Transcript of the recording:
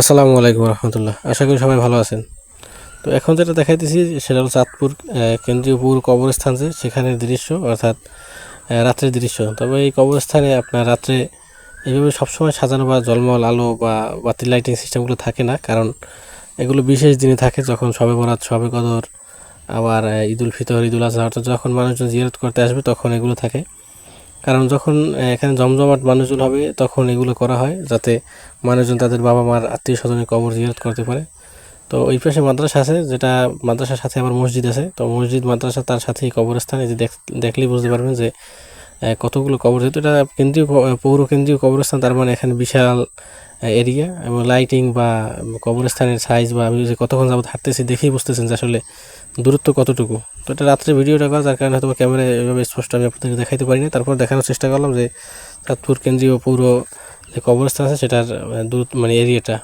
আসসালামু আলাইকুম রহমতুল্লাহ। আশা করি সবাই ভালো আছেন। তো এখন যেটা দেখাইতেছি, সেটা হলো চাঁদপুর কেন্দ্রীয় পুর কবরস্থান যে, সেখানের দৃশ্য, অর্থাৎ রাত্রের দৃশ্য। তবে এই কবরস্থানে আপনার রাত্রে এইভাবে সবসময় সাজানো বা জলমল আলো বা বাতি লাইটিং সিস্টেমগুলো থাকে না। কারণ এগুলো বিশেষ দিনে থাকে যখন সবে বরাত সবে কদর, আবার ঈদুল ফিতর, ঈদুল আজহা, অর্থাৎ যখন মানুষজন জিয়ারত করতে আসবে তখন এগুলো থাকে। কারণ যখন এখানে জমজমাট মানুষজন হবে, তখন এগুলো করা হয় যাতে মানুষজন তাদের বাবা মার আত্মীয় স্বজনের কবর জিয়ারত করতে পারে। তো ওই পাশে মাদ্রাসা আছে, যেটা মাদ্রাসার সাথে আবার মসজিদ আছে। তো মসজিদ, মাদ্রাসা তার সাথেই কবরস্থান। এই যে দেখ- দেখলেই বুঝতে পারবেন যে কতগুলো কবর? যেহেতু এটা কেন্দ্রীয় পৌর কেন্দ্রীয় কবরস্থান, তার মানে এখানে বিশাল এরিয়া এবং লাইটিং বা কবরস্থানের সাইজ বা আমি যে কতক্ষণ যাবত হাঁটতেছি দেখেই বুঝতেছেন যে আসলে দূরত্ব কতটুকু। তো এটা রাত্রে ভিডিওটা করা, যার কারণে হয়তো ক্যামেরা এভাবে স্পষ্ট আমি আপনাদেরকে দেখাইতে পারি না তারপর দেখানোর চেষ্টা করলাম যে চাঁদপুর কেন্দ্রীয় পৌর যে কবরস্থান আছে, সেটার দূর মানে এরিয়াটা